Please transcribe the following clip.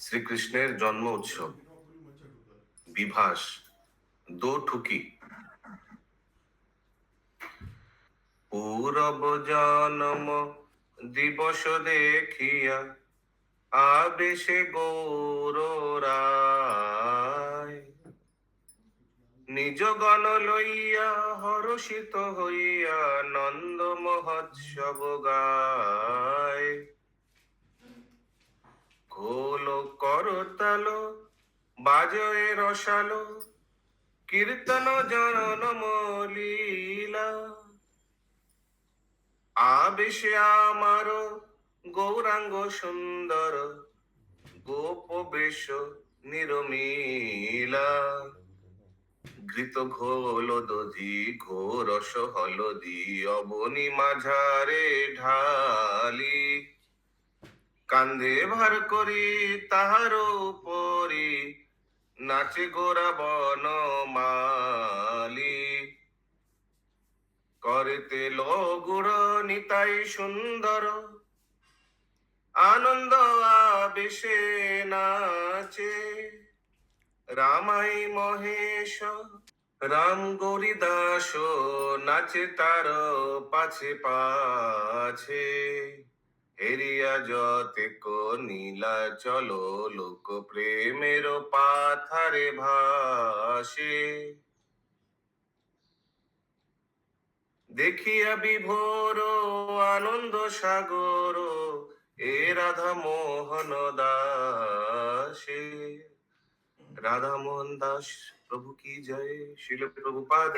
শ্রীকৃষ্ণের জন্ম উৎসব। বিভাস, দো ঠুকি। পূরব জন্ম দিবস দেখিয়া আবেশে গৌর নিজ গণ লইয়া হরষিত হইয়া নন্দ মহোৎসব গায়। করতাল বাজয়ে রসালো, কীর্তন জনম লীলা আবেশে আমার গৌরাঙ্গ সুন্দর, গোপ বেশ নিরমিলা। ঘৃত ঘোল দধি, ঘোরস হলদি, অবনি মাঝারে ঢালি। কান্দে ভার করি, তাহার উপরি নাচে গোরা বন মালি করিতে লগুড় নিতাই সুন্দর, আনন্দ আবেশে নাচে। রামাই মহেশ, রাম গৌরী দাস নাচে তার পাছে পাছে। হেরিয়া যতে নীলা চলো লোক প্রেমের পাথারে ভাসে। দেখিয়া বিভোর আনন্দ সাগর, এ রাধা মোহন দাসে। রাধা মোহন দাস, প্রভু কি জয়? শিল প্রভুপাদ।